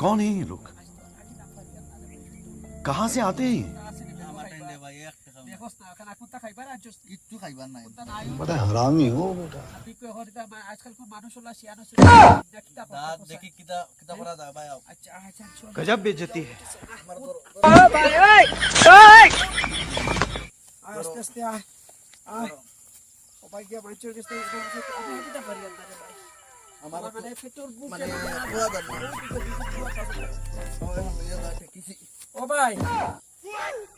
कौन है ये लोग कहाँ से आते हैं बड़ा हरामी हो बेटा गजब बेचती है आस्ते आस्ते आ भाई क्या बच्चों আমার মানে বুক মানে পুরা দাঁত ও ভাই।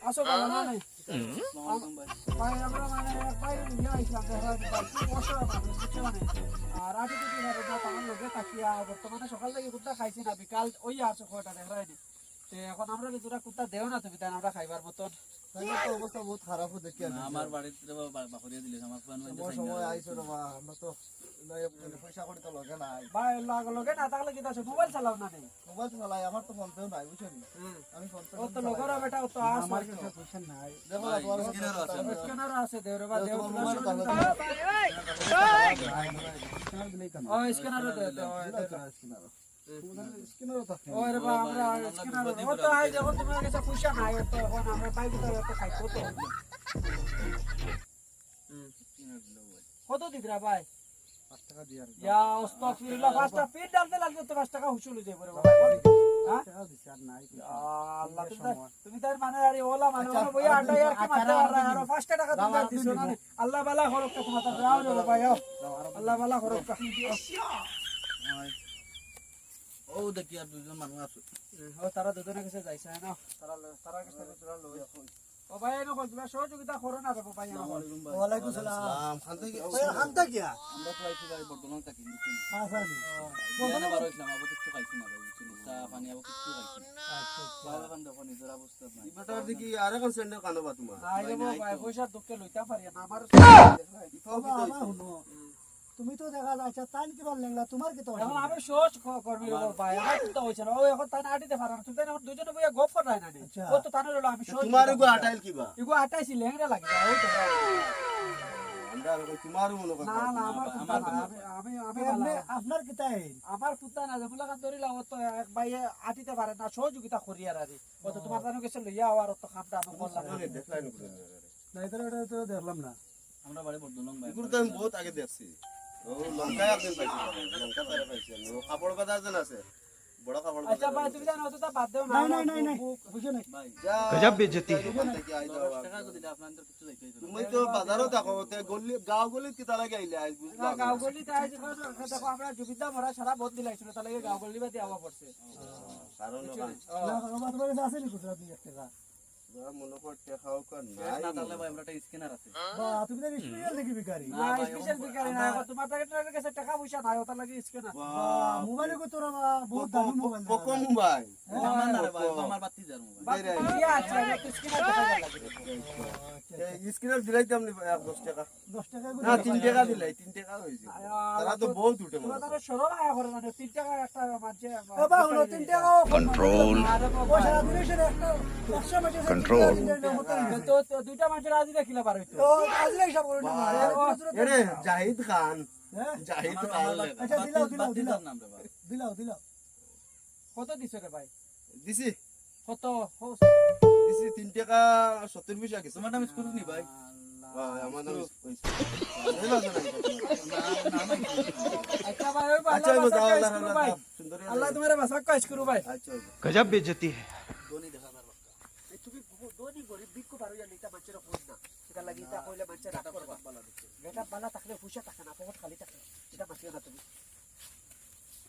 আসো ভালো না নাই ভাই আমরা মানে ভাই নিয়ে আইছিলাম দেখা কি কষ্ট মানে কিছু মানে আর আগে যদি হেরে না তাহলে লোকে তাকিয়া বর্তমানে সকাল থেকে কুত্তা খাইছি না বিকাল ওই আর ছয়টা দেখা তে এখন আমরা দুটা কুত্তা দেও না তুমি তাই আমরা খাইবার মতন অবস্থা বহুত খারাপ দেখি আমার বাড়িতে বাহরিয়া দিলে আমার ফুয়ান সময় সাইন না। আইছো রে মা আমরা তো নাই, পয়সা করে তো লগে নাই ভাই লগে না থাকলে কি আছে মোবাইল চালাও না নেই মোবাইল চালাই আমার তো ফোন পেও নাই বুঝছেন আমি ফোন পে তো লগর বেটা তো আস আমার কাছে পয়সা নাই দেখো ভাই, তোমার স্ক্যানার আছে স্ক্যানার আছে দেওরে বা দেও মোবাইল কাগজ ও স্ক্যানার দে দে স্ক্যানারও থাকে ও রে বা আমরা স্ক্যানার কত দিবরা ভাই পাঁচ টাকা দিয়ে ইয়া আস্তাগফিরুল্লাহ পাঁচটা পিট ডালতে লাগবে তো পাঁচ টাকা হুসুল হয়ে যাবে বাবা। আল্লাহ তুমি তার মানে মানে না আল্লাহ বালা খরচ কা তোমার যাও রে বাবা যাও আল্লাহ বালা খরচ কা ও দেখি আর দুজন মানুষ আছে ও তারা দুজনের কাছে যাইছে না তারা তারা কাছে সহযোগিতা করো না দেবো ভাই ওয়া আলাইকুম সালাম খান দেখি আরে কোন সেন্ডে কানবা তোমার আইরে ভাই পয়সা আমার তুমি তো দেখা যাচ্ছে তান কি বল লেংলা? তোমার কি তো এখন আমি সোচ করবি ভাই আমার চিন্তা হইছে না? ও এখন তাই আটিতে পারে না। তুমি এখন দুজনে বইয়া গপ করাই না নি। আচ্ছা। ও তো তানে রইল আমি সোচ তোমার গো আটাইল কিবা ইগো আটাইছি লেংরা লাগে ওই তো আমরা তোমার মনে না না আমার আমি আমি আমি আপনার কি তাই? আমার কুত্তা না যেগুলা কান ধরিলা ও তো এক আটিতে পারে না সহযোগিতা করি আর আরে। ও তো তোমার জানো গেছে লইয়া আবার ও তো খামটা আমি তো দেখলাম না। আমরা বাড়ি ভাই বহুত আগে দেখছি। কাপড় বাজার যেন আছে বড় কাপড় আচ্ছা ভাই তুমি জানো তো বাদ দাও না না না না বুঝছ না গজব বেজতি তুমি তো বাজারও দেখো তে গলি গাঁও গলিত কি তালা গাইলে আজ বুঝলা গাঁও গলিত আজ দেখো আমরা জুবিদা মরা সারা বদ দিলাইছিল তালা গাঁও গলি বাদ দিয়াবা পড়ছে কারণ না না মাত্র আছে নি কুতরা দিয়ে একটা স্ক্রিনার দিলাই তো আপনি দশ টাকা। দশ টাকা না তিন টাকা দিলাই তিন টাকা তো বহুত উঠে সরল আয়া তিন টাকা একটা 100 মাসে Control. তো তো দুইটা মানুষের আজি দেখিলে পারো তো তো আজলে হিসাব করে না এরে জাহিদ খান। হ্যাঁ? জাহিদ খান। আচ্ছা দিলাও দিলাও বাতি দিলাও। যার নাম রে ভাই দিলাও দিলাও। কত দিছে রে ভাই? দিছি। কত? দিছি তিন টাকা সত্তর পয়সা কিছু। তোমার নাম স্কুল নি ভাই? নাম হইছে। তা কইলে মানুষের রাত করবা বেটা বালা থাকলে পয়সা থাকে না পকেট খালি থাকে। এটা মাসিও না তুমি।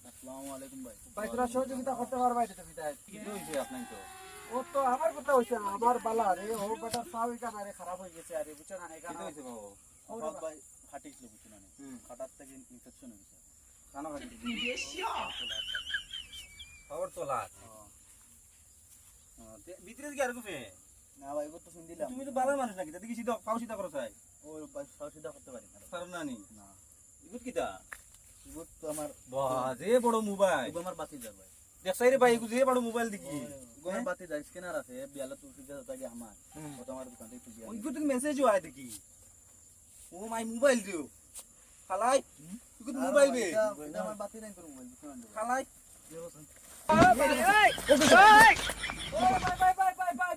আসসালামু আলাইকুম ভাই। ভাই তোরা সহযোগিতা করতে পারবা এটা তুমি। তাই কি হইছে আপনার তো? ও তো আমার কথা হইছে আমার বালা রে ও বেটা স্বাভাবিক না খারাপ হয়ে গেছে আরে বুঝছ না কি হইছে বাবা? বাবা। ভাই ফাটিছিল বুঝছেন না ফাটার থেকে ইনফেকশন হইছে খানা খাই খবর তোলা ভিতরে দিকে আর কুফে না ভাই তো শুন দিলাম। তুমি তো ভালো মানুষ নাকি? দেখি সিধা পাও সিধা করো চাই ও ভাই সহযোগিতা করতে পারি না। পারো না নি? না। ইগুত কিতা? এবার তো আমার বাহ যে বড় মোবাইল। এবার আমার বাতি যাবে দেখছাই রে ভাই এগু যে বড় মোবাইল দেখি। গোমের বাতি যায় স্ক্যানার আছে বিয়ালা তুলসী গাছ তাকে আমার। ও তো আমার দোকান থেকে তুলি ওই গুত মেসেজও আয় দেখি। ও মাই মোবাইল দিও। খালাই ইগুত মোবাইল বে আমার বাতি নাই করে মোবাইল খালাই। বাই বাই বাই আমারে তুই লাগবে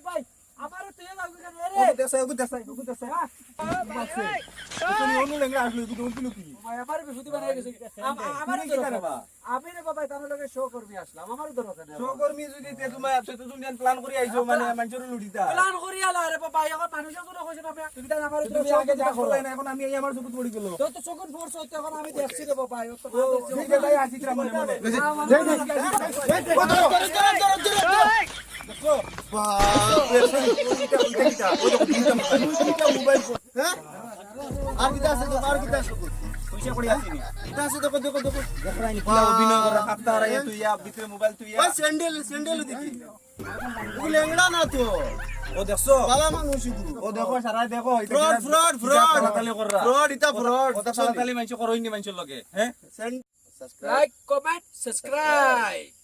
রে ওগু দেসাই ওগু ওগু দেসাই তুমি অনু লেঙ্গা আসলো তুমি কিলো কি আমার বিশুদ্ধি বানাই গেছে আমার কি করে? আমি বাবা তার লগে শো আসলাম আমার দরকার নেই সহকর্মী যদি তে তুমি তো তুমি প্ল্যান করে আইছো মানে মানুষের লুটিতা প্ল্যান করি আলা রে বাবা এখন মানুষের জন্য কইছ না তুমি তাই আমার তুমি আগে যা করলাই না এখন আমি এই আমার চকুত পড়ি গেল তো তো চকুন ফোর্স হইতে এখন আমি দেখছি রে বাবা ও তো ঠিক আছে তাই আসি মনে মনে মোবাইল হ্যাঁ আর কিটা আছে তো আর আছে লেংড়া না তো। ও দেখছ? বাবা মানুষ ও। দেখো সারা দেখো ফ্রড ফ্রড ফ্রড। তালে কররা। ফ্রড এটা ফ্রড। ওটা তালে মানুষ করইনি মানুষের লগে। হ্যাঁ? Like comment subscribe